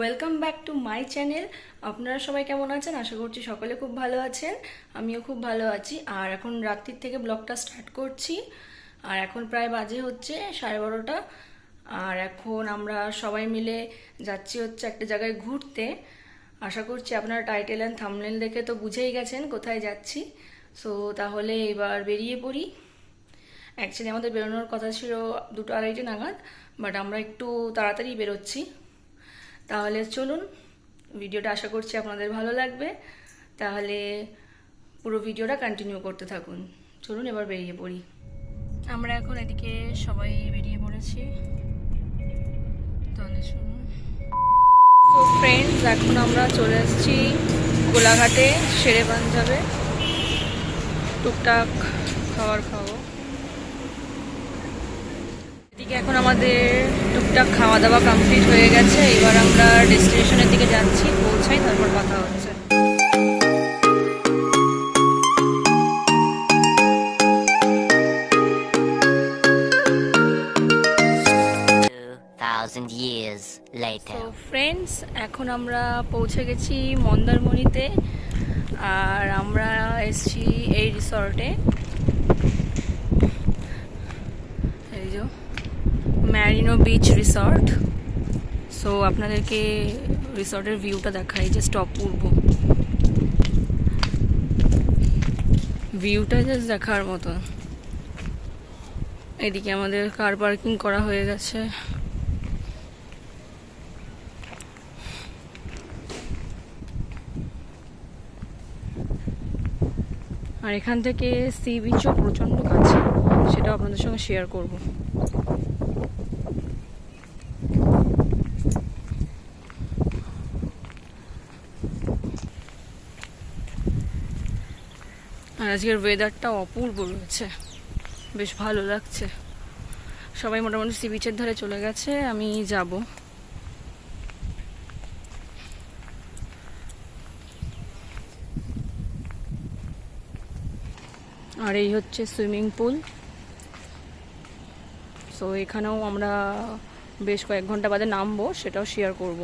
Welcome back to my channel আপনারা সবাই কেমন আছেন? আশা করছি সকলে খুব ভালো আছেন। আমিও খুব ভালো আছি। আর এখন রাত্রির থেকে ব্লগটা স্টার্ট করছি। আর এখন প্রায় বাজে হচ্ছে সাড়ে বারোটা। আর এখন আমরা সবাই মিলে যাচ্ছি হচ্ছে একটা জায়গায় ঘুরতে। আশা করছি আপনারা টাইটেল অ্যান্ড থামনেল দেখে তো বুঝেই গেছেন কোথায় যাচ্ছি। সো তাহলে এবার বেরিয়ে পড়ি। অ্যাকচুয়ালি আমাদের বেরোনোর কথা ছিল দুটো আড়াইটে নাগাদ বাট আমরা একটু তাড়াতাড়ি বেরোচ্ছি। তাহলে চলুন ভিডিওটা আশা করছি আপনাদের ভালো লাগবে। তাহলে পুরো ভিডিওটা কন্টিনিউ করতে থাকুন। চলুন এবার বেরিয়ে পড়ি। আমরা এখন এদিকে সবাই বেরিয়ে পড়েছি। তাহলে শুনুন তো ফ্রেন্ডস এখন আমরা চলে এসেছি গোলাঘাটে সেরে পাঞ্জাবে। টুকটাক খাবার খাব। এদিকে এখন আমাদের টুকটাক খাওয়া দাওয়া কমপ্লিট হয়ে গেছে। এবার আমরা ডেস্টিনেশনের দিকে যাচ্ছি পৌঁছাই তারপর কথা হচ্ছে। ফ্রেন্ডস এখন আমরা পৌঁছে গেছি মন্দারমণিতে আর আমরা এসছি এই রিসর্টে এই যে। ম্যারিনো বিচ রিসর্ট সো আপনাদেরকে রিসর্টের ভিউটা দেখাই জাস্ট অপূর্ব ভিউটা জাস্ট দেখার মতো। এদিকে আমাদের কার পার্কিং করা হয়ে গেছে। আর এখান থেকে সি বিচও প্রচণ্ড কাছে সেটা আপনাদের সঙ্গে শেয়ার করব। আজকের ওয়েদারটা অপূর্ব রয়েছে। বেশ ভালো লাগছে। সবাই মোটামুটি সি বিচের ধারে চলে গেছে, আমি যাব। আর এই হচ্ছে সুইমিং পুল সো এখানেও আমরা বেশ কয়েক ঘণ্টা বাদে নামবো, সেটাও শেয়ার করব।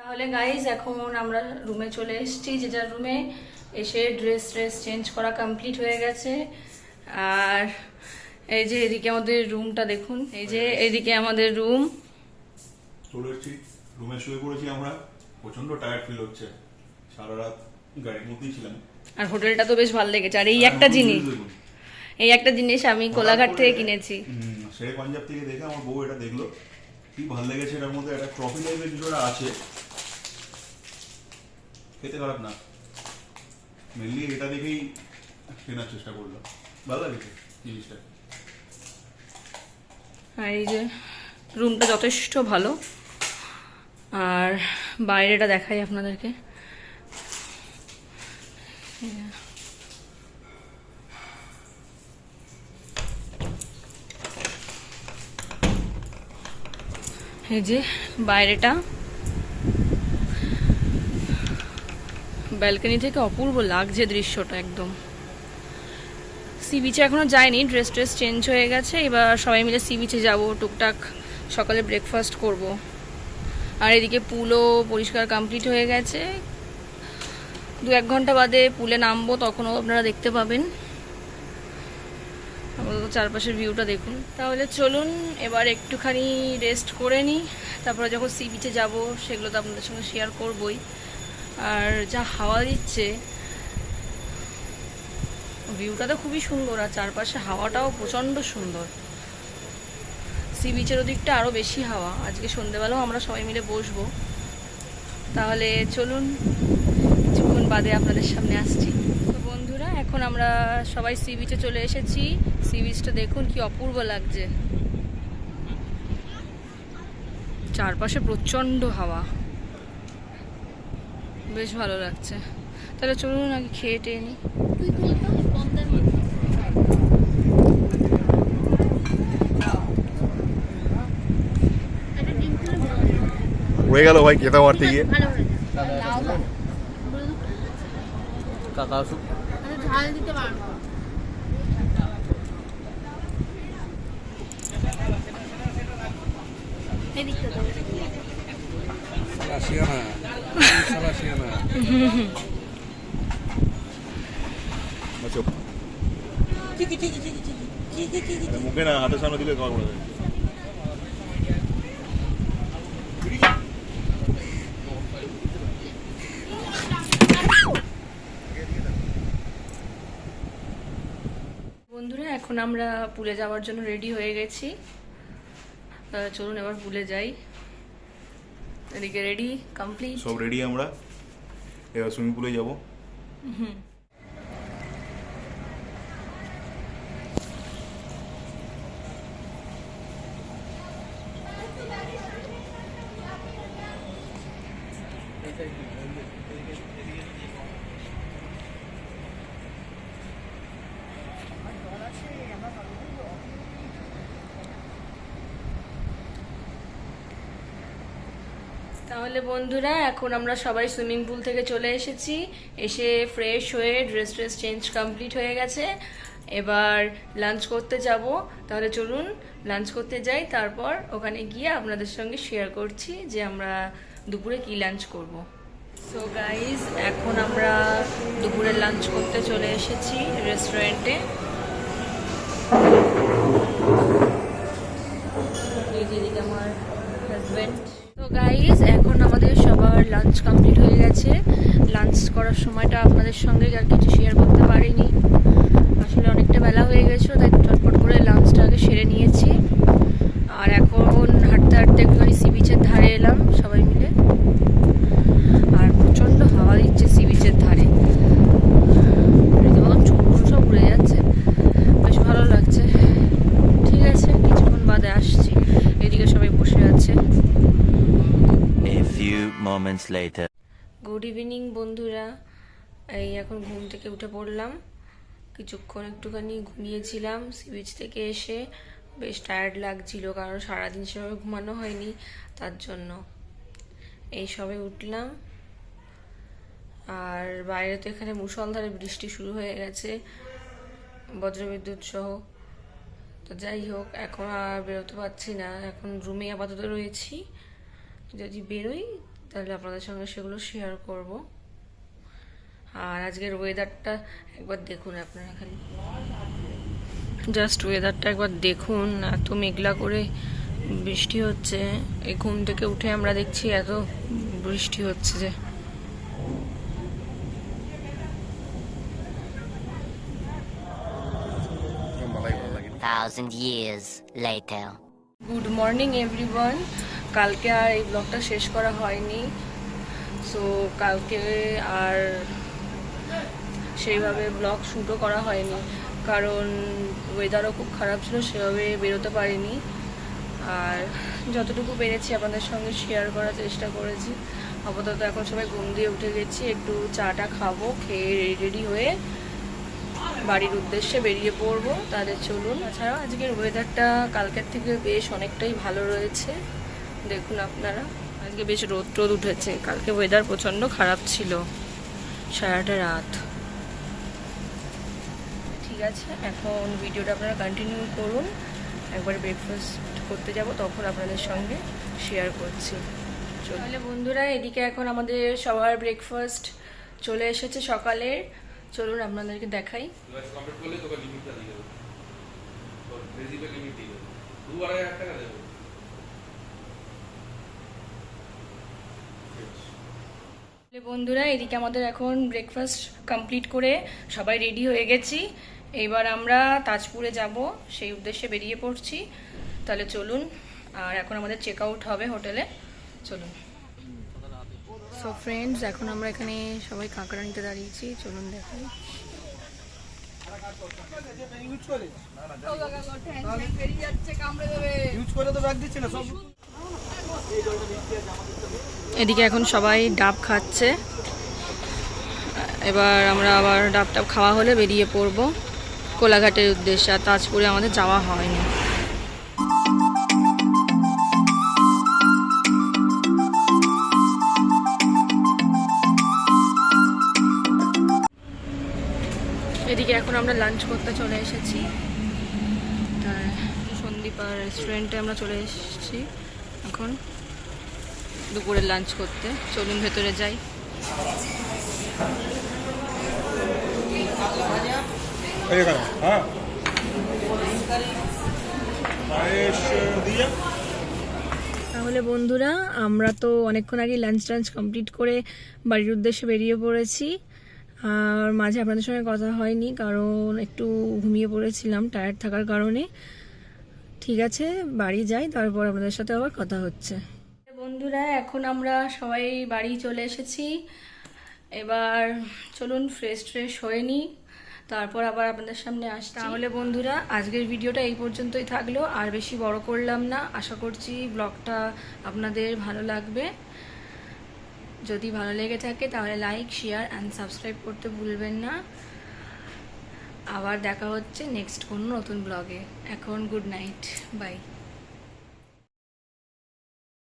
তাহলে গাইজ এখন আমরা রুমে চলে এসেছি, যে যার রুমে এসে ড্রেস ট্রেস চেঞ্জ করা কমপ্লিট হয়ে গেছে। আর এই যে এদিকে আমাদের রুমটা দেখুন এই যে এদিকে আমাদের রুম চলে এসেছি। রুমে শুয়ে পড়েছি আমরা। প্রচণ্ড টায়ার্ড ফিল হচ্ছে। সারা রাত গাড়ির মধ্যেই ছিলাম। আর হোটেলটা তো বেশ ভালো লেগেছে। আর এই একটা জিনিস এই একটা জিনিস আমি কোলাঘাট থেকে কিনেছি। পাঞ্জাব থেকে দেখে আমার বউ এটা দেখল। কি ভালো লেগেছে এটার মধ্যে। একটা ট্রফি টাইপের কিছু আছে। খেতে খারাপ না। মেনলি এটা দেখেই কেনার চেষ্টা করলাম ভালো লাগছে জিনিসটা। আর এই যে রুমটা যথেষ্ট ভালো। আর বাইরেটা দেখাই আপনাদেরকে। এই যে বাইরেটা। ব্যালকনি থেকে অপূর্ব লাগছে দৃশ্যটা একদম। সি বিচে এখনও যায়নি ড্রেস ট্রেস চেঞ্জ হয়ে গেছে, এবার সবাই মিলে সি বিচে যাব, টুকটাক সকালে ব্রেকফাস্ট করব। আর এদিকে পুলও পরিষ্কার কমপ্লিট হয়ে গেছে। দু এক ঘণ্টা বাদে পুলে নামবো, তখনও আপনারা দেখতে পাবেন। আপাতত চারপাশের ভিউটা দেখুন। তাহলে চলুন, এবার একটুখানি রেস্ট করে নিই। তারপরে যখন সি বিচে যাব, সেগুলো তো আপনাদের সঙ্গে শেয়ার করবই। আর যা হাওয়া দিচ্ছে ভিউটা তো খুবই সুন্দর আর চারপাশে হাওয়াটাও প্রচণ্ড সুন্দর। সি বিচের ওদিকটা আরও বেশি হাওয়া। আজকে সন্ধেবেলাও আমরা সবাই মিলে বসবো। তাহলে চলুন, কিছুক্ষণ বাদে আপনাদের সামনে আসছি। তো বন্ধুরা, এখন আমরা সবাই সি বিচে চলে এসেছি। সি বিচটা দেখুন কি অপূর্ব লাগছে। চারপাশে প্রচণ্ড হাওয়া। বেশ ভালো লাগছে। তাহলে চলুন আগে খেয়ে টেয়ে নিই। হয়ে গেল ভাই খেতে মারতে গিয়ে। কাকা আসুক। ঝাল দিতে পারব। এদিকটা মুখে না হাতের সামনে দিলে করে বন্ধুরা, এখন আমরা পুলে যাওয়ার জন্য রেডি হয়ে গেছি। চলুন এবার পুলে যাই। এদিকে রেডি কমপ্লিট সব রেডি আমরা এবার সুইমিং পুলে যাব তাহলে বন্ধুরা, এখন আমরা সবাই সুইমিং পুল থেকে চলে এসেছি। এসে ফ্রেশ হয়ে ড্রেস ট্রেস চেঞ্জ কমপ্লিট হয়ে গেছে। এবার লাঞ্চ করতে যাব। তাহলে চলুন লাঞ্চ করতে যাই। তারপর ওখানে গিয়ে আপনাদের সঙ্গে শেয়ার করছি যে আমরা দুপুরে কি লাঞ্চ করব। সো গাইজ এখন আমরা দুপুরে লাঞ্চ করতে চলে এসেছি রেস্টুরেন্টে আমার হাজব্যান্ড তো গাইজ এখন আমাদের সবার লাঞ্চ কমপ্লিট হয়ে গেছে। লাঞ্চ করার সময়টা আপনাদের সঙ্গে আর কিছু শেয়ার করতে পারিনি। আসলে অনেকটা বেলা হয়ে গেছিল তাই চটপট করে লাঞ্চটা আগে সেরে নিয়েছি। আর এখন হাঁটতে হাঁটতে একটুখানি সি বিচের ধারে এলাম, সবাই মিলে আর প্রচণ্ড হাওয়া দিচ্ছে সি বিচের ধারে রীতিমতন চুল টুল সব উড়ে যাচ্ছে বেশ ভালো লাগছে ঠিক আছে কিছুক্ষণ বাদে আসছি এদিকে সবাই বসে আছে A few later. Good evening বন্ধুরা। এই এখন ঘুম থেকে উঠে পড়লাম। কিছুক্ষণ একটুখানি ঘুমিয়েছিলাম সি বিচ থেকে এসে বেশ টায়ার্ড লাগছিল, কারণ সারাদিন সেভাবে ঘুমানো হয়নি, তার জন্য। এই সবে উঠলাম। আর বাইরে তো এখানে মুষলধারে বৃষ্টি শুরু হয়ে গেছে, বজ্রবিদ্যুৎ সহ। তো যাই হোক, এখন আর বেরোতে পারছি না। এখন রুমে আপাতত রয়েছি। যদি বেরোই তাহলে আপনাদের সঙ্গে সেগুলো শেয়ার করব। আর আজকের ওয়েদারটা একবার দেখুন আপনারা খালি। জাস্ট ওয়েদারটা একবার দেখুন এত মেঘলা করে বৃষ্টি হচ্ছে। এই ঘুম থেকে উঠে আমরা দেখছি এত বৃষ্টি হচ্ছে যে। Thousand years later. Good morning everyone কালকে আর এই ব্লগটা শেষ করা হয়নি। সো কালকে আর সেইভাবে ব্লগ শ্যুটও করা হয়নি। কারণ ওয়েদারও খুব খারাপ ছিল, সেভাবে বেরোতে পারিনি। আর যতটুকু পেরেছি আপনাদের সঙ্গে শেয়ার করার চেষ্টা করেছি। আপাতত এখন সবাই ঘুম দিয়ে উঠে গেছি, একটু চাটা খাব, খেয়ে রেডি রেডি হয়ে বাড়ির উদ্দেশ্যে বেরিয়ে পড়ব। তাদের চলুন। তাছাড়াও আজকের ওয়েদারটা কালকের থেকে বেশ অনেকটাই ভালো রয়েছে। দেখুন আপনারা, আজকে বেশ রোদ টোদ উঠেছে। কালকে ওয়েদার প্রচণ্ড খারাপ ছিল, সারাটা রাত। ঠিক আছে, এখন ভিডিওটা আপনারা কন্টিনিউ করুন। একবার ব্রেকফাস্ট করতে যাব, তখন আপনাদের সঙ্গে শেয়ার করছি। তাহলে বন্ধুরা, এদিকে এখন আমাদের সবার ব্রেকফাস্ট চলে এসেছে সকালের চলুন আপনাদেরকে দেখাই। তোকে লিমিটটা দিয়ে দেবো। লিমিট দিয়ে দেবো। আড়াই হাজার টাকা দেবো। বন্ধুরা, এদিকে আমাদের এখন ব্রেকফাস্ট কমপ্লিট করে সবাই রেডি হয়ে গেছি। এইবার আমরা তাজপুরে যাব, সেই উদ্দেশ্যে বেরিয়ে পড়ছি। তাহলে চলুন, আর এখন আমাদের চেক আউট হবে হোটেলে। চলুন। সো ফ্রেন্ডস এখন আমরা এখানে সবাই কাঁকড়া নিতে দাঁড়িয়েছি, চলুন দেখাই। এদিকে এখন সবাই ডাব খাচ্ছে। এবার আমরা আবার ডাব টাব খাওয়া হলে বেরিয়ে পড়ব কোলাঘাটের উদ্দেশ্যে, আর তাজপুরে আমাদের যাওয়া হয়নি। এদিকে এখন আমরা লাঞ্চ করতে চলে এসেছি। সন্দীপা রেস্টুরেন্টে আমরা চলে এসেছি এখন। দুপুরে লাঞ্চ করতে। চলুন ভেতরে যাই। হ্যাঁ। তাহলে বন্ধুরা আমরা তো অনেকক্ষণ আগে লাঞ্চ টাঞ্চ কমপ্লিট করে বাড়ির উদ্দেশ্যে বেরিয়ে পড়েছি। আর মাঝে আপনাদের সঙ্গে কথা হয়নি কারণ একটু ঘুমিয়ে পড়েছিলাম টায়ার্ড থাকার কারণে। ঠিক আছে বাড়ি যাই তারপর আপনাদের সাথে আবার কথা হচ্ছে। বন্ধুরা, এখন আমরা সবাই বাড়ি চলে এসেছি। এবার চলুন ফ্রেশ ট্রেশ হয়ে নিই। তারপর আবার আপনাদের সামনে আসছি। তাহলে বন্ধুরা, আজকের ভিডিওটা এই পর্যন্তই থাকল। আর বেশি বড় করলাম না। আশা করছি ব্লগটা আপনাদের ভালো লাগবে। যদি ভালো লেগে থাকে তাহলে লাইক শেয়ার অ্যান্ড সাবস্ক্রাইব করতে ভুলবেন না। আবার দেখা হচ্ছে নেক্সট কোনো নতুন ব্লগে এখন গুড নাইট বাই